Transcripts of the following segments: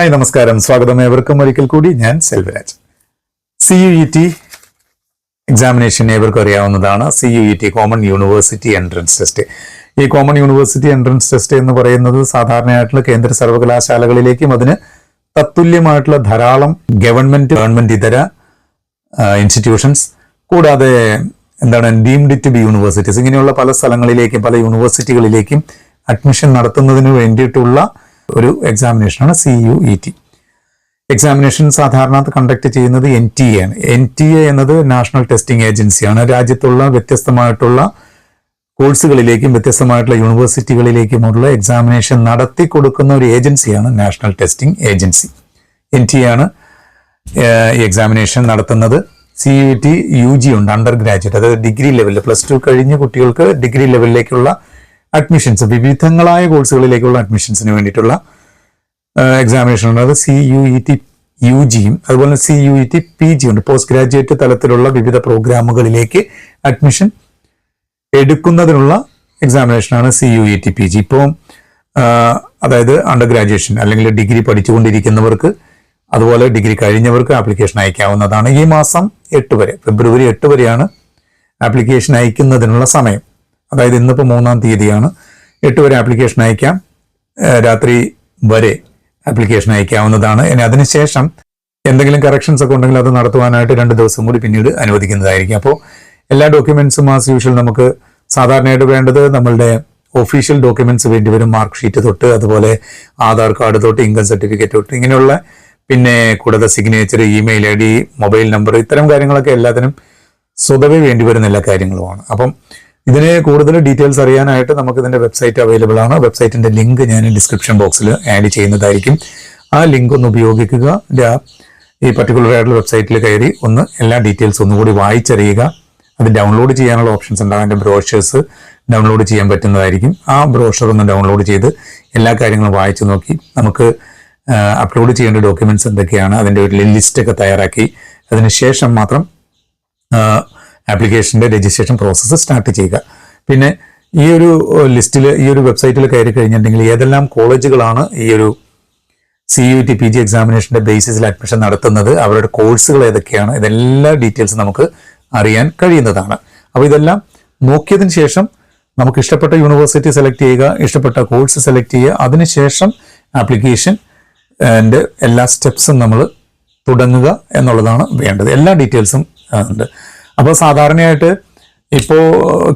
Hi നമസ്കാരം. സ്വാഗതം ഏവർക്കും. ഒരിക്കൽ കൂടി ഞാൻ Selvaraj. C U E T examination ഏവർക്കും അറിയാവുന്നതാണ്. C U E T common university entrance test ഈ കോമൺ യൂണിവേഴ്സിറ്റി എൻട്രൻസ് ടെസ്റ്റ് എന്ന് പറയുന്നത് സാധാരണയായിട്ടുള്ള കേന്ദ്ര സർവകലാശാലകളിലേക്കും അതിന് തത്തുല്യമായിട്ടുള്ള ധാരാളം ഗവൺമെന്റ് ഗവൺമെന്റ് ഇതര ഇൻസ്റ്റിറ്റ്യൂഷൻസ് കൂടാതെ എന്താണ് ഡീംഡ് ടു ബി യൂണിവേഴ്സിറ്റീസ് ഇങ്ങനെയുള്ള പല സ്ഥലങ്ങളിലേക്കും പല യൂണിവേഴ്സിറ്റികളിലേക്കും അഡ്മിഷൻ നടത്തുന്നതിന് വേണ്ടിയിട്ടുള്ള ഒരു എക്സാമിനേഷനാണ് C U E T examination സാധാരണ കണ്ടക്ട് ചെയ്യുന്നത് എൻ ടി എ ആണ്. എൻ ടി എ എന്നത് നാഷണൽ ടെസ്റ്റിംഗ് ഏജൻസിയാണ് രാജ്യത്തുള്ള വ്യത്യസ്തമായിട്ടുള്ള കോഴ്സുകളിലേക്കും വ്യത്യസ്തമായിട്ടുള്ള യൂണിവേഴ്സിറ്റികളിലേക്കുമുള്ള എക്സാമിനേഷൻ നടത്തി കൊടുക്കുന്ന ഒരു ഏജൻസിയാണ് national testing agency N T ആണ് എക്സാമിനേഷൻ നടത്തുന്നത്. C U T U G ഉണ്ട് അണ്ടർ ഗ്രാജുവേറ്റ് അതായത് ഡിഗ്രി ലെവലിൽ പ്ലസ് ടു കഴിഞ്ഞ കുട്ടികൾക്ക് ഡിഗ്രി ലെവലിലേക്കുള്ള അഡ്മിഷൻസ് വിവിധങ്ങളായ കോഴ്സുകളിലേക്കുള്ള അഡ്മിഷൻസിന് വേണ്ടിയിട്ടുള്ള എക്സാമിനേഷൻ ഉണ്ട്. അത് C U E T U ജിയും അതുപോലെ C U E T P G ഉണ്ട്. പോസ്റ്റ് ഗ്രാജുവേറ്റ് തലത്തിലുള്ള വിവിധ പ്രോഗ്രാമുകളിലേക്ക് അഡ്മിഷൻ എടുക്കുന്നതിനുള്ള എക്സാമിനേഷനാണ് C U E T P G ഇപ്പോൾ അതായത് അണ്ടർ ഗ്രാജുവേഷൻ അല്ലെങ്കിൽ ഡിഗ്രി പഠിച്ചുകൊണ്ടിരിക്കുന്നവർക്ക് അതുപോലെ ഡിഗ്രി കഴിഞ്ഞവർക്ക് ആപ്ലിക്കേഷൻ അയക്കാവുന്നതാണ്. ഈ മാസം എട്ട് വരെ ഫെബ്രുവരി എട്ട് വരെയാണ് ആപ്ലിക്കേഷൻ അയക്കുന്നതിനുള്ള സമയം. അതായത് ഇന്നിപ്പോൾ മൂന്നാം തീയതിയാണ്. എട്ട് വരെ ആപ്ലിക്കേഷൻ അയക്കാം. രാത്രി വരെ ആപ്ലിക്കേഷൻ അയക്കാവുന്നതാണ്. ഇനി അതിനുശേഷം എന്തെങ്കിലും കറക്ഷൻസ് ഒക്കെ ഉണ്ടെങ്കിൽ അത് നടത്തുവാനായിട്ട് രണ്ട് ദിവസം കൂടി പിന്നീട് അനുവദിക്കുന്നതായിരിക്കും. അപ്പോൾ എല്ലാ ഡോക്യുമെന്റ്സും ആസ് യൂഷ്വൽ നമുക്ക് സാധാരണയായിട്ട് വേണ്ടത് നമ്മളുടെ ഒഫീഷ്യൽ ഡോക്യുമെന്റ്സ് വേണ്ടി വരും. മാർക്ക് ഷീറ്റ് തൊട്ട് അതുപോലെ ആധാർ കാർഡ് തൊട്ട് ഇൻകം സർട്ടിഫിക്കറ്റ് തൊട്ട് ഇങ്ങനെയുള്ള പിന്നെ കൂടാതെ signature email I D mobile number ഇത്തരം കാര്യങ്ങളൊക്കെ എല്ലാത്തിനും സ്വതവേ വേണ്ടി വരുന്ന എല്ലാ കാര്യങ്ങളുമാണ്. അപ്പം ഇതിന് കൂടുതൽ ഡീറ്റെയിൽസ് അറിയാനായിട്ട് നമുക്ക് ഇതിന്റെ വെബ്സൈറ്റ് അവൈലബിൾ ആണ് വെബ്സൈറ്റിന്റെ ലിങ്ക് ഞാൻ ഡിസ്ക്രിപ്ഷൻ ബോക്സിൽ ആഡ് ചെയ്യുന്നതായിരിക്കും. ആ ലിങ്ക് ഒന്ന് ഉപയോഗിക്കുക. ഈ പർട്ടിക്കുലർ ആയിട്ടുള്ള വെബ്സൈറ്റിൽ കയറി ഒന്ന് എല്ലാ ഡീറ്റെയിൽസ് ഒന്നുകൂടി വായിച്ചറിയുക. അത് ഡൗൺലോഡ് ചെയ്യാനുള്ള ഓപ്ഷൻസ് ഉണ്ടാകും അതിന്റെ ബ്രോഷേഴ്സ് ഡൗൺലോഡ് ചെയ്യാൻ പറ്റുന്നതായിരിക്കും. ആ ബ്രോഷർ ഒന്ന് ഡൗൺലോഡ് ചെയ്ത് എല്ലാ കാര്യങ്ങളും വായിച്ചു നോക്കി. നമുക്ക് അപ്ലോഡ് ചെയ്യേണ്ട ഡോക്യുമെന്റ്സ് എന്തൊക്കെയാണ്? അതിന്റെ ഒരു ലിസ്റ്റൊക്കെ തയ്യാറാക്കി. തയ്യാറാക്കി അതിനുശേഷം മാത്രം ആപ്ലിക്കേഷന്റെ രജിസ്ട്രേഷൻ പ്രോസസ്സ് സ്റ്റാർട്ട് ചെയ്യുക. പിന്നെ ഈ ഒരു ലിസ്റ്റിൽ ഈ ഒരു വെബ്സൈറ്റിൽ കയറി കഴിഞ്ഞിട്ടുണ്ടെങ്കിൽ ഏതെല്ലാം കോളേജുകളാണ് ഈ ഒരു C U T P G എക്സാമിനേഷന്റെ ബേസിസിൽ അഡ്മിഷൻ നടത്തുന്നത് അവരുടെ കോഴ്സുകൾ ഏതൊക്കെയാണ് ഇതെല്ലാ ഡീറ്റെയിൽസ് നമുക്ക് അറിയാൻ കഴിയുന്നതാണ്. അപ്പോൾ ഇതെല്ലാം നോക്കിയതിന് ശേഷം നമുക്ക് ഇഷ്ടപ്പെട്ട യൂണിവേഴ്സിറ്റി സെലക്ട് ചെയ്യുക ഇഷ്ടപ്പെട്ട കോഴ്സ് സെലക്ട് ചെയ്യുക. അതിനുശേഷം ആപ്ലിക്കേഷൻ എന്റെ എല്ലാ സ്റ്റെപ്സും നമ്മൾ തുടങ്ങുക എന്നുള്ളതാണ് വേണ്ടത്. എല്ലാ ഡീറ്റെയിൽസും ഉണ്ട്. അപ്പോൾ സാധാരണയായിട്ട് ഇപ്പോൾ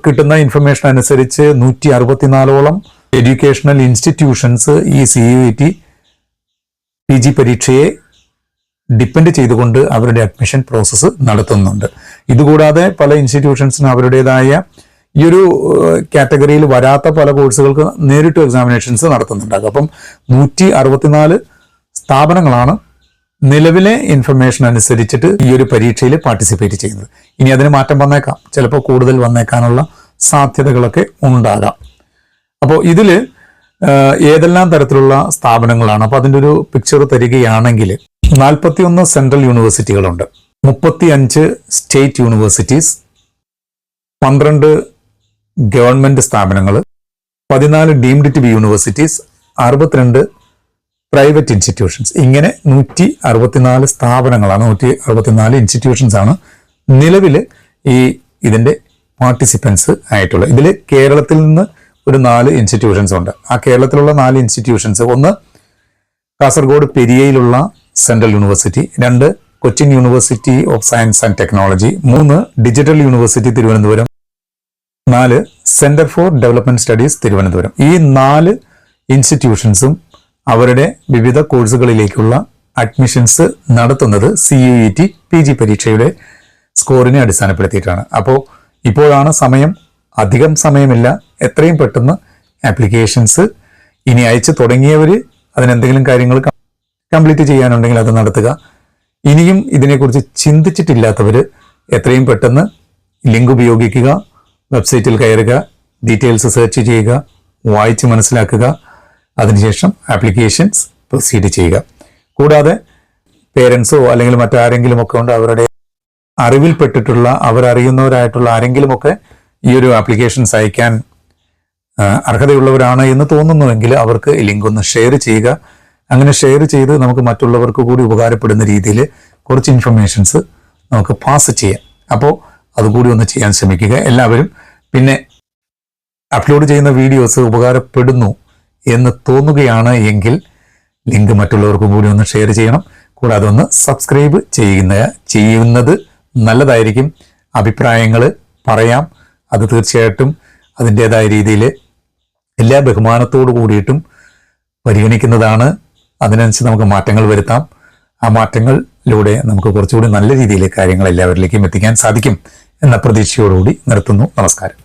കിട്ടുന്ന ഇൻഫർമേഷൻ അനുസരിച്ച് നൂറ്റി അറുപത്തിനാലോളം എഡ്യൂക്കേഷണൽ ഇൻസ്റ്റിറ്റ്യൂഷൻസ് ഈ C U T P G പരീക്ഷയെ ഡിപ്പെൻഡ് ചെയ്തുകൊണ്ട് അവരുടെ അഡ്മിഷൻ പ്രോസസ്സ് നടത്തുന്നുണ്ട്. ഇതുകൂടാതെ പല ഇൻസ്റ്റിറ്റ്യൂഷൻസിന് അവരുടേതായ ഈ ഒരു കാറ്റഗറിയിൽ വരാത്ത പല കോഴ്സുകൾക്ക് നേരിട്ട് എക്സാമിനേഷൻസ് നടത്തുന്നുണ്ടാകും അപ്പം നൂറ്റി അറുപത്തിനാല് സ്ഥാപനങ്ങളാണ് നിലവിലെ ഇൻഫർമേഷൻ അനുസരിച്ചിട്ട് ഈ ഒരു പരീക്ഷയിൽ പാർട്ടിസിപ്പേറ്റ് ചെയ്യുന്നത്. ഇനി അതിന് മാറ്റം വന്നേക്കാം. ചിലപ്പോൾ കൂടുതൽ വന്നേക്കാനുള്ള സാധ്യതകളൊക്കെ ഉണ്ടാകാം. അപ്പോൾ ഇതിൽ ഏതെല്ലാം തരത്തിലുള്ള സ്ഥാപനങ്ങളാണ്? അപ്പോൾ അതിന്റെ ഒരു പിക്ചർ തരികയാണെങ്കിൽ നാൽപ്പത്തിയൊന്ന് സെൻട്രൽ യൂണിവേഴ്സിറ്റികളുണ്ട് മുപ്പത്തി അഞ്ച് സ്റ്റേറ്റ് യൂണിവേഴ്സിറ്റീസ് പന്ത്രണ്ട് ഗവൺമെന്റ് സ്ഥാപനങ്ങൾ പതിനാല് ഡീംഡ് ടു യൂണിവേഴ്സിറ്റീസ് അറുപത്തിരണ്ട് പ്രൈവറ്റ് ഇൻസ്റ്റിറ്റ്യൂഷൻസ്. ഇങ്ങനെ നൂറ്റി അറുപത്തിനാല് സ്ഥാപനങ്ങളാണ് നൂറ്റി അറുപത്തിനാല് ഇൻസ്റ്റിറ്റ്യൂഷൻസ് ആണ് നിലവിൽ ഈ ഇതിന്റെ പാർട്ടിസിപ്പൻസ് ആയിട്ടുള്ളത്. ഇതിൽ കേരളത്തിൽ നിന്ന് ഒരു നാല് ഇൻസ്റ്റിറ്റ്യൂഷൻസ് ഉണ്ട്. ആ കേരളത്തിലുള്ള നാല് ഇൻസ്റ്റിറ്റ്യൂഷൻസ് ഒന്ന് കാസർഗോഡ് പെരിയയിലുള്ള സെൻട്രൽ യൂണിവേഴ്സിറ്റി രണ്ട് Cochin university of science and technology മൂന്ന് ഡിജിറ്റൽ യൂണിവേഴ്സിറ്റി തിരുവനന്തപുരം നാല് centre for development studies Thiruvananthapuram. ഈ നാല് ഇൻസ്റ്റിറ്റ്യൂഷൻസും അവരുടെ വിവിധ കോഴ്സുകളിലേക്കുള്ള അഡ്മിഷൻസ് നടത്തുന്നത് C U E T P G പരീക്ഷയുടെ സ്കോറിനെ അടിസ്ഥാനപ്പെടുത്തിയിട്ടാണ്. അപ്പോൾ ഇപ്പോഴാണ് സമയം അധികം സമയമില്ല എത്രയും പെട്ടെന്ന് ആപ്ലിക്കേഷൻസ് ഇനി അയച്ചു തുടങ്ങിയവർ അതിനെന്തെങ്കിലും കാര്യങ്ങൾ കംപ്ലീറ്റ് ചെയ്യാനുണ്ടെങ്കിൽ അത് നടത്തുക. ഇനിയും ഇതിനെക്കുറിച്ച് ചിന്തിച്ചിട്ടില്ലാത്തവർ എത്രയും പെട്ടെന്ന് ലിങ്ക് ഉപയോഗിക്കുക വെബ്സൈറ്റിൽ കയറുക ഡീറ്റെയിൽസ് സെർച്ച് ചെയ്യുക വായിച്ച് മനസ്സിലാക്കുക അതിനുശേഷം ആപ്ലിക്കേഷൻസ് പ്രൊസീഡ് ചെയ്യുക. കൂടാതെ പേരൻസോ അല്ലെങ്കിൽ മറ്റാരെങ്കിലും ഒക്കെ ഉണ്ട് അവരുടെ അറിവിൽപ്പെട്ടിട്ടുള്ള അവരറിയുന്നവരായിട്ടുള്ള ആരെങ്കിലുമൊക്കെ ഈ ഒരു ആപ്ലിക്കേഷൻസ് അയക്കാൻ അർഹതയുള്ളവരാണ് എന്ന് തോന്നുന്നുവെങ്കിൽ അവർക്ക് ലിങ്ക് ഒന്ന് ഷെയർ ചെയ്യുക. അങ്ങനെ ഷെയർ ചെയ്ത് നമുക്ക് മറ്റുള്ളവർക്ക് കൂടി ഉപകാരപ്പെടുന്ന രീതിയിൽ കുറച്ച് ഇൻഫർമേഷൻസ് നമുക്ക് പാസ് ചെയ്യാം. അപ്പോൾ അതുകൂടി ഒന്ന് ചെയ്യാൻ ശ്രമിക്കുക. എല്ലാവരും പിന്നെ അപ്ലോഡ് ചെയ്യുന്ന വീഡിയോസ് ഉപകാരപ്പെടുന്നു. എന്ന് തോന്നുകയാണ് എങ്കിൽ ലിങ്ക് മറ്റുള്ളവർക്കും കൂടി ഒന്ന് ഷെയർ ചെയ്യണം. കൂടാതെ ഒന്ന് സബ്സ്ക്രൈബ് ചെയ്യുന്ന ചെയ്യുന്നത് നല്ലതായിരിക്കും. അഭിപ്രായങ്ങൾ പറയാം. അത് തീർച്ചയായിട്ടും അതിന്റേതായ രീതിയിൽ എല്ലാ ബഹുമാനത്തോടു കൂടിയിട്ടും പരിഗണിക്കുന്നതാണ്. അതിനനുസരിച്ച് നമുക്ക് മാറ്റങ്ങൾ വരുത്താം. ആ മാറ്റങ്ങളിലൂടെ നമുക്ക് കുറച്ചുകൂടി നല്ല രീതിയിൽ കാര്യങ്ങൾ എല്ലാവരിലേക്കും എത്തിക്കാൻ സാധിക്കും എന്ന പ്രതീക്ഷയോടുകൂടി നിർത്തുന്നു. നമസ്കാരം.